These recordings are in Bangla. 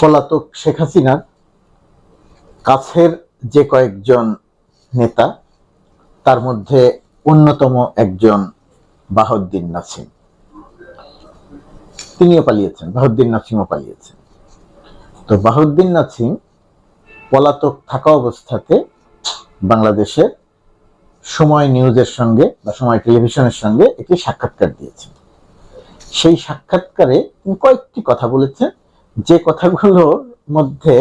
পলাতক শেখ হাসিনার কাছের যে কয়েকজন নেতা, তার মধ্যে অন্যতম একজন বাহদ্দিন নাসিম। তিনিও পালিয়েছেন, বাহদ্দিন নাসিমও পালিয়েছেন। তো বাহদ্দিন নাসিম পলাতক থাকা অবস্থাতে বাংলাদেশের সময় নিউজের সঙ্গে বা সময় টেলিভিশনের সঙ্গে একটি সাক্ষাৎকার দিয়েছেন। সেই সাক্ষাৎকারে কয়েকটি কথা বলেছেন। যে কথাগুলোর মধ্যে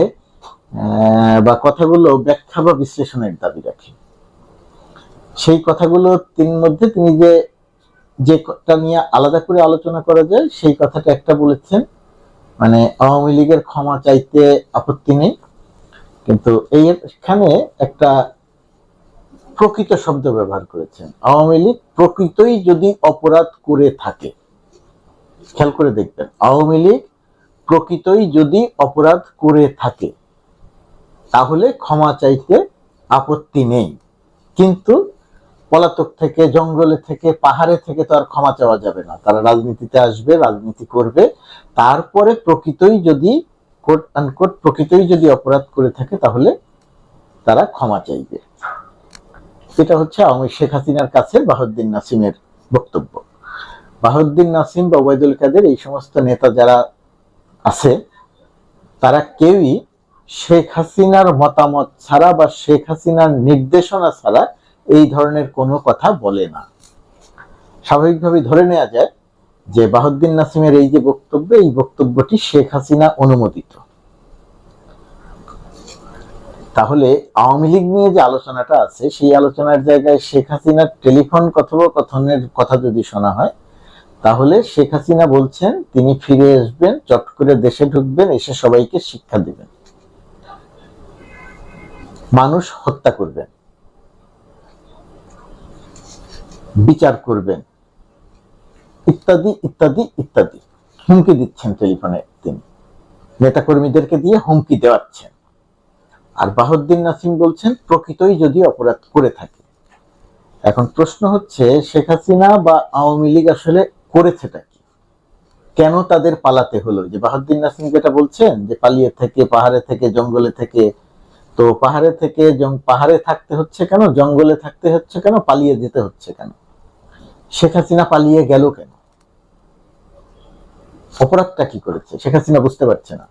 বা কথাগুলো ব্যাখ্যা বা বিশ্লেষণের দাবি রাখে। সেই কথাগুলো তিন মধ্যে তিনি যে যেটা নিয়ে আলাদা করে আলোচনা করা যায়, সেই কথাটা একটা বলেছেন। মানে আওয়ামী লীগের ক্ষমা চাইতে আপত্তি নেই। কিন্তু এইখানে একটা প্রকৃত শব্দ ব্যবহার করেছেন। আওয়ামী লীগ প্রকৃতই যদি অপরাধ করে থাকে, খেয়াল করে দেখবেন, আওয়ামী লীগ প্রকৃতই যদি অপরাধ করে থাকে, তাহলে ক্ষমা চাইতে আপত্তি নেই। কিন্তু পলাতক থেকে, জঙ্গলে থেকে, পাহাড়ে থেকে তো আর ক্ষমা চাওয়া যাবে না। তারা রাজনীতিতে আসবে, রাজনীতি করবে। তারপরে প্রকৃতই যদি কোট আনকোট প্রকৃতই যদি অপরাধ করে থাকে, তাহলে তারা ক্ষমা চাইবে। এটা হচ্ছে আওয়ামী শেখ হাসিনার কাছে বাহদ্দিন নাসিমের বক্তব্য। বাহদ্দিন নাসিম বা ওবায়দুল কাদের এই সমস্ত নেতা যারা আছে, তারা কেউই শেখ হাসিনার মতামত ছাড়া বা শেখ হাসিনার নির্দেশনা ছাড়া এই ধরনের কোনো কথা বলে না। স্বাভাবিকভাবে ধরে নেওয়া যায় যে বাহদ্দিন নাসিমের এই যে বক্তব্য, এই বক্তব্যটি শেখ হাসিনা অনুমোদিত। তাহলে আওয়ামী লীগ নিয়ে যে আলোচনাটা আছে, সেই আলোচনার জায়গায় শেখ হাসিনার টেলিফোন কথোপকথনের কথা যদি শোনা হয় তাহলে শেখ হাসিনা বলছেন, তিনি ফিরে আসবেন, চট করে দেশে ঢুকবেন, এসে সবাইকে শিক্ষা দিবেন। মানুষ হত্যা করবেন। বিচার করবেন। ইত্যাদি ইত্যাদি ইত্যাদি। হুমকি দিচ্ছেন টেলিফোনে তিনি। নেতাকর্মীদেরকে দিয়ে হুমকি দেওয়াচ্ছেন। আর বাহদ্দিন নাসিম বলছেন, প্রকৃতই যদি অপরাধ করে থাকে। এখন প্রশ্ন হচ্ছে, শেখ হাসিনা বা আওয়ামী লীগ আসলে করেছেটা কি? কেন তাদের পালাতে হলো? যে বাহদ্দিন নাসিম যেটা বলছেন, যে পালিয়ে থেকে, পাহাড়ে থেকে, জঙ্গলে থেকে, তো পাহাড়ে থেকে পাহাড়ে থাকতে হচ্ছে কেন? জঙ্গলে থাকতে হচ্ছে কেন? পালিয়ে যেতে হচ্ছে কেন? শেখ হাসিনা পালিয়ে গেল কেন? অপরাধটা কি করেছে? শেখ হাসিনা বুঝতে পারছে না।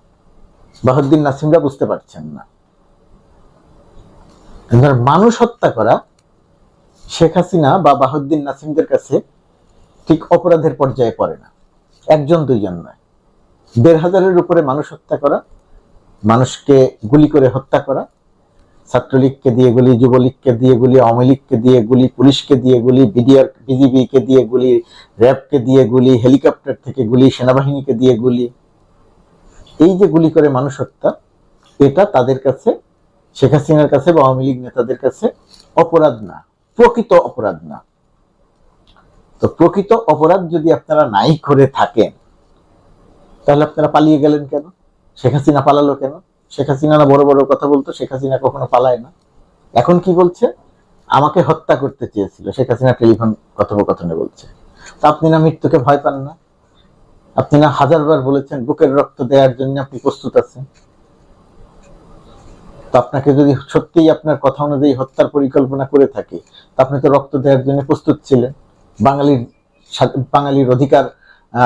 বাহদ্দিন নাসিমরা বুঝতে পারছেন না। মানুষ হত্যা করা শেখ হাসিনা বা বাহদ্দিন নাসিমদের কাছে ঠিক অপরাধের পর্যায়ে পড়ে না। একজন, দুইজন নয়। দেড় হাজারের উপরে মানুষ হত্যা করা, মানুষকে গুলি করে হত্যা করা, ছাত্রলীগকে দিয়ে গুলি, যুবলীগকে দিয়ে গুলি, আওয়ামী লীগকে দিয়ে গুলি, পুলিশকে দিয়ে গুলি, বিডিআর, বিজিবিকে দিয়ে গুলি, র্যাবকে দিয়ে গুলি, হেলিকপ্টার থেকে গুলি, সেনাবাহিনীকে দিয়ে গুলি। এই যে গুলি করে মানুষ হত্যা, এটা তাদের কাছে, শেখ হাসিনার কাছে বা আওয়ামী লীগ নেতাদের কাছে অপরাধ না, প্রকৃত অপরাধ না। তো প্রকৃত অপরাধ যদি আপনারা নাই করে থাকেন, তাহলে আপনারা পালিয়ে গেলেন কেন? শেখ হাসিনা পালালো কেন? শেখ হাসিনা না বড় বড় কথা বলতো, শেখ হাসিনা কখনো পালায় না। এখন কি বলছে? আমাকে হত্যা করতে চেয়েছিল। শেখ হাসিনা টেলিফোন কথোপকথনে বলছে। তা আপনি না মৃত্যুকে ভয় পান না? আপনি না হাজারবার বলেছেন বুকের রক্ত দেওয়ার জন্য আপনি প্রস্তুত আছেন? তো আপনাকে যদি সত্যিই আপনার কথা অনুযায়ী হত্যার পরিকল্পনা করে থাকে, তা আপনি তো রক্ত দেওয়ার জন্য প্রস্তুত ছিলেন। বাঙালির বাঙালির অধিকার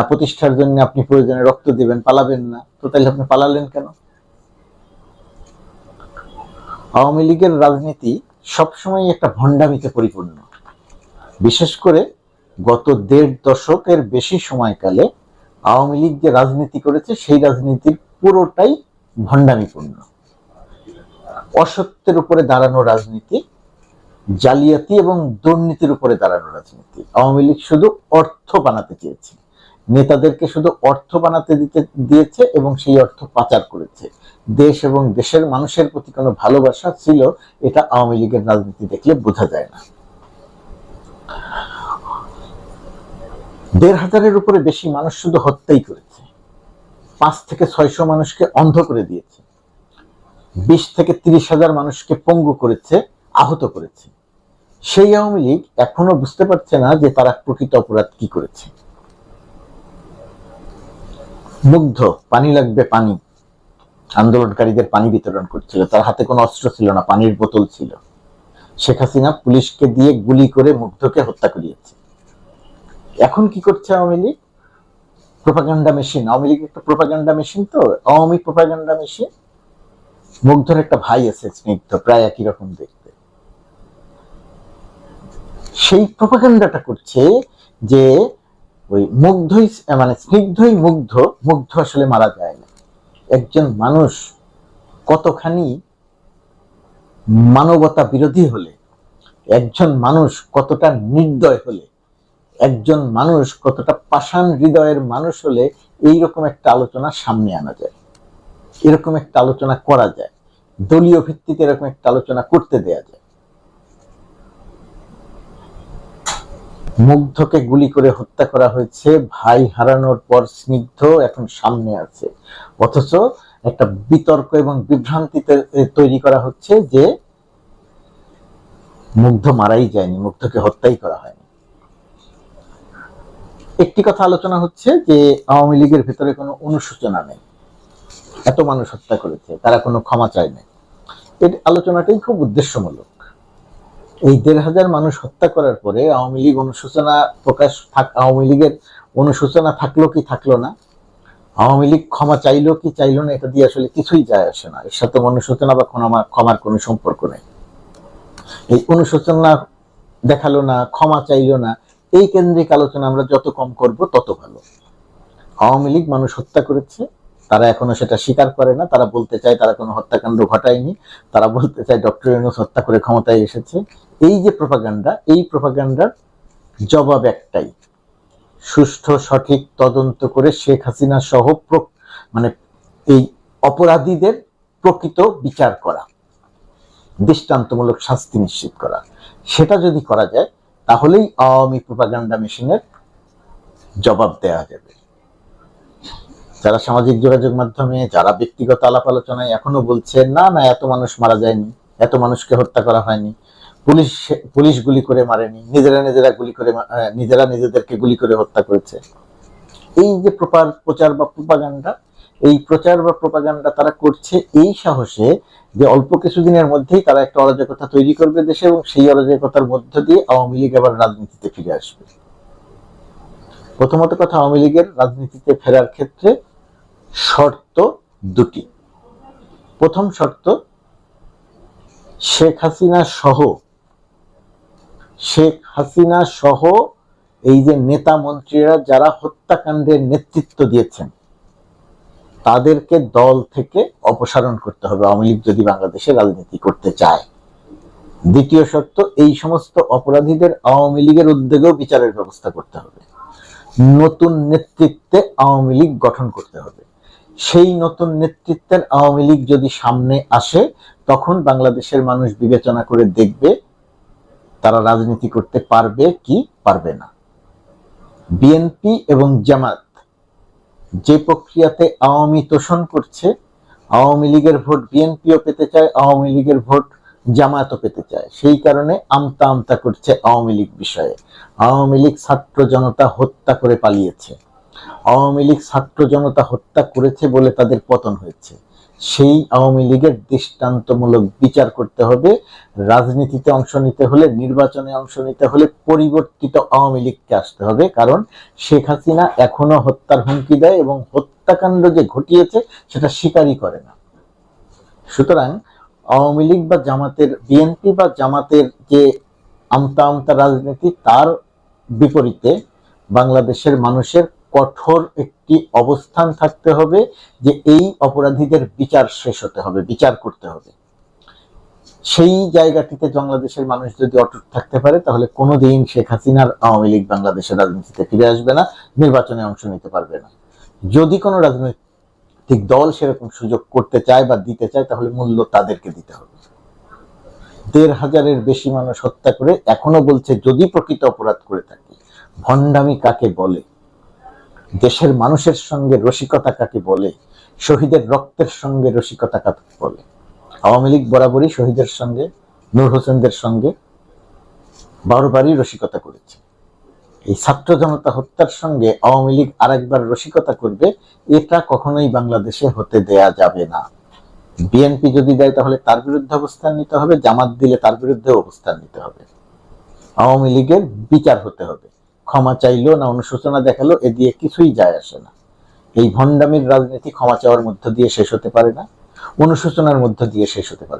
প্রতিষ্ঠার জন্য আপনি প্রয়োজনে রক্ত দিবেন, পালাবেন না। তো তাহলে আপনি পালালেন কেন? আওয়ামী লীগের রাজনীতি সবসময় একটা ভণ্ডামিতে পরিপূর্ণ। বিশেষ করে গত দেড় দশকের বেশি সময়কালে আওয়ামী লীগ যে রাজনীতি করেছে, সেই রাজনীতির পুরোটাই ভণ্ডামিপূর্ণ। অসত্যের উপরে দাঁড়ানো রাজনীতি জালিয়াতি এবং দুর্নীতির উপরে দাঁড়ানো রাজনীতি। আওয়ামী লীগ শুধু অর্থ বানাতে চেয়েছে। নেতাদেরকে শুধু অর্থ বানাতে দিতে, দিয়েছে এবং সেই অর্থ পাচার করেছে। দেশ এবং দেশের মানুষের প্রতি কোনো ভালোবাসা ছিল, এটা আওয়ামী লীগের রাজনীতি দেখলে বোঝা যায় না। দেড় হাজারের উপরে বেশি মানুষ শুধু হত্যাই করেছে। পাঁচ থেকে ছয়শো মানুষকে অন্ধ করে দিয়েছে। বিশ থেকে তিরিশ হাজার মানুষকে পঙ্গু করেছে, আহত করেছে। সেই আওয়ামী লীগ এখনও বুঝতে পারছে না যে তারা প্রকৃত অপরাধ কি করেছে। মুগ্ধ, পানি লাগবে পানি। আন্দোলনকারীদের পানি বিতরণ করছিল। তার হাতে কোনো অস্ত্র ছিল না, পানির বোতল ছিল। শেখ হাসিনা পুলিশকে দিয়ে গুলি করে মুগ্ধকে হত্যা করিয়েছে। এখন কি করছে আওয়ামী লীগ? Propaganda machine. আওয়ামী লীগ একটা প্রোপাগান্ডা মেশিন তো? Awami propaganda machine? মুগ্ধর একটা ভাই আছে স্নিগ্ধ, প্রায় একই রকম দেখতে। সেই প্রোপাগান্ডাটা করছে যে ওই মুগ্ধই মানে স্নিগ্ধই মুগ্ধ মুগ্ধ আসলে মারা যায় না। একজন মানুষ কতখানি মানবতা বিরোধী হলে, একজন মানুষ কতটা নির্দয় হলে, একজন মানুষ কতটা পাষাণ হৃদয়ের মানুষ হলে, এইরকম একটা আলোচনা সামনে আনা যায়। এরকম একটা আলোচনা করা যায়। দলীয় ভিত্তিতে এরকম একটা আলোচনা করতে দেয়া যায়। মুগ্ধকে গুলি করে হত্যা করা হয়েছে, ভাই হারানোর পর স্নিগ্ধ এখন সামনে আছে। অথচ একটা বিতর্ক এবং বিভ্রান্তিতে তৈরি করা হচ্ছে যে মুগ্ধ মারাই যায়নি, মুগ্ধকে হত্যাই করা হয়নি। একটি কথা আলোচনা হচ্ছে যে আওয়ামী লীগের ভেতরে কোনো অনুশোচনা নেই। এত মানুষ হত্যা করেছে, তারা কোনো ক্ষমা চায় না এই আলোচনাটাই খুব উদ্দেশ্যমূলক। এই দেড় হাজার মানুষ হত্যা করার পরে আওয়ামী লীগ অনুশোচনা প্রকাশ থাক, আওয়ামী লীগের অনুশোচনা থাকল কি থাকল না? আওয়ামী লীগ ক্ষমা চাইলো কি চাইলো না, এটা দিয়ে আসলে কিছুই যায় আসে না। এর সাথে অনুশোচনা বা ক্ষমা, ক্ষমার কোনো সম্পর্ক নেই। এই অনুশোচনা দেখাল না, ক্ষমা চাইলো না, এই কেন্দ্রিক আলোচনা আমরা যত কম করব তত ভালো। আওয়ামী লীগ মানুষ হত্যা করেছে তারা এখনও সেটা স্বীকার করে না, তারা বলতে চায় তারা কোনো হত্যাকাণ্ড ঘটায়নি, তারা বলতে চায় ডক্টর ইউনুস হত্যা করে ক্ষমতায় এসেছে। এই যে প্রপাগান্ডা, এই প্রপাগান্ডার জবাব একটাই, সুষ্ঠু, সঠিক তদন্ত করে শেখ হাসিনা সহ মানে এই অপরাধীদের প্রকৃত বিচার করা, দৃষ্টান্তমূলক শাস্তি নিশ্চিত করা। সেটা যদি করা যায়, তাহলেই আওয়ামী প্রপাগান্ডা মেশিনের জবাব দেওয়া যাবে। যারা সামাজিক যোগাযোগ মাধ্যমে, যারা ব্যক্তিগত আলাপ আলোচনায় এখনও বলছে না না, এত মানুষ মারা যায়নি, এত মানুষকে হত্যা করা হয়নি। পুলিশ পুলিশ গুলি করে মারেনি, নিজেরা নিজেরা গুলি করে নিজেরা নিজেদেরকে গুলি করে হত্যা করেছে। এই যে প্রপার প্রচার বা প্রপাগান্ডা, এই প্রচার বা প্রপাগান্ডা তারা করছে এই সাহসে যে অল্প কিছুদিনের মধ্যেই তারা একটা অরাজকতা তৈরি করবে দেশে এবং সেই অরাজকতার মধ্য দিয়ে আওয়ামী লীগ আবার রাজনীতিতে ফিরে আসবে। প্রথমত কথা, আওয়ামী লীগের রাজনীতিতে ফেরার ক্ষেত্রে শর্ত দুটি। প্রথম শর্ত, শেখ হাসিনা সহ, শেখ হাসিনা সহ এই যে নেতা মন্ত্রীরা যারা হত্যাকাণ্ডের নেতৃত্ব দিয়েছেন, তাদেরকে দল থেকে অপসারণ করতে হবে, আওয়ামী লীগ যদি বাংলাদেশে রাজনীতি করতে চায়। দ্বিতীয় শর্ত, এই সমস্ত অপরাধীদের আওয়ামী লীগের উদ্যোগেও বিচারের ব্যবস্থা করতে হবে। নতুন নেতৃত্বে আওয়ামী লীগ গঠন করতে হবে। সেই নতুন নেতৃত্বের আওয়ামী লীগ যদি সামনে আসে, তখন বাংলাদেশের মানুষ বিবেচনা করে দেখবে তারা রাজনীতি করতে পারবে কি পারবে না। বিএনপি এবং জামাত যে প্রক্রিয়াতে আওয়ামী তোষণ করছে, আওয়ামী লীগের ভোট বিএনপিও পেতে চায়, আওয়ামী লীগের ভোট জামায়াতও পেতে চায়। সেই কারণে আমতা আমতা করছে আওয়ামী লীগ বিষয়ে। আওয়ামী লীগ ছাত্র জনতা হত্যা করে পালিয়েছে। আওয়ামী লীগ ছাত্র জনতা হত্যা করেছে বলে তাদের পতন হয়েছে। সেই আওয়ামী লীগের দৃষ্টান্তমূলক বিচার করতে হবে। রাজনীতিতে অংশ নিতে হলে, নির্বাচনে অংশ নিতে হলে পরিবর্তিত আওয়ামী লীগকে আসতে হবে। কারণ শেখ হাসিনা এখনও হত্যার হুমকি দেয় এবং হত্যাকাণ্ড যে ঘটিয়েছে, সেটা স্বীকারই করে না। সুতরাং আওয়ামী লীগ বা জামাতের বিএনপি বা জামাতের যে আমতা আমতা রাজনীতি, তার বিপরীতে বাংলাদেশের মানুষের কঠোর একটি অবস্থান থাকতে হবে যে এই অপরাধীদের বিচার শেষ হতে হবে, বিচার করতে হবে। সেই জায়গাটিতে বাংলাদেশের মানুষ যদি অটুট থাকতে পারে, তাহলে কোনোদিন শেখ হাসিনার আওয়ামী লীগ বাংলাদেশের রাজনীতিতে ফিরে আসবে না, নির্বাচনে অংশ নিতে পারবে না। যদি কোনো রাজনৈতিক দল সেরকম সুযোগ করতে চায় বা দিতে চায়, তাহলে মূল্য তাদেরকে দিতে হবে। দেড় হাজারের বেশি মানুষ হত্যা করে এখনও বলছে, যদি প্রকৃত অপরাধ করে থাকে, ভণ্ডামি কাকে বলে? দেশের মানুষের সঙ্গে রসিকতা কাকে বলে, শহীদের রক্তের সঙ্গে রসিকতা কাকে বলে। আওয়ামী লীগ বরাবরই শহীদের সঙ্গে, নূর হোসেনদের সঙ্গে বারবারই রসিকতা করেছে। এই ছাত্র জনতা হত্যার সঙ্গে আওয়ামী লীগ আরেকবার রসিকতা করবে, এটা কখনোই বাংলাদেশে হতে দেয়া যাবে না। বিএনপি যদি দেয়, তাহলে তার বিরুদ্ধে অবস্থান নিতে হবে, জামাত দিলে তার বিরুদ্ধে অবস্থান নিতে হবে। আওয়ামী লীগের বিচার হতে হবে। ক্ষমা চাইলো না, অনুশোচনা দেখাল, এ দিয়ে কিছুই যায় আসে না। এই ভণ্ডামির রাজনীতি ক্ষমা চাওয়ার মধ্য দিয়ে শেষ হতে পারে না, অনুশোচনার মধ্য দিয়ে শেষ হতে পারে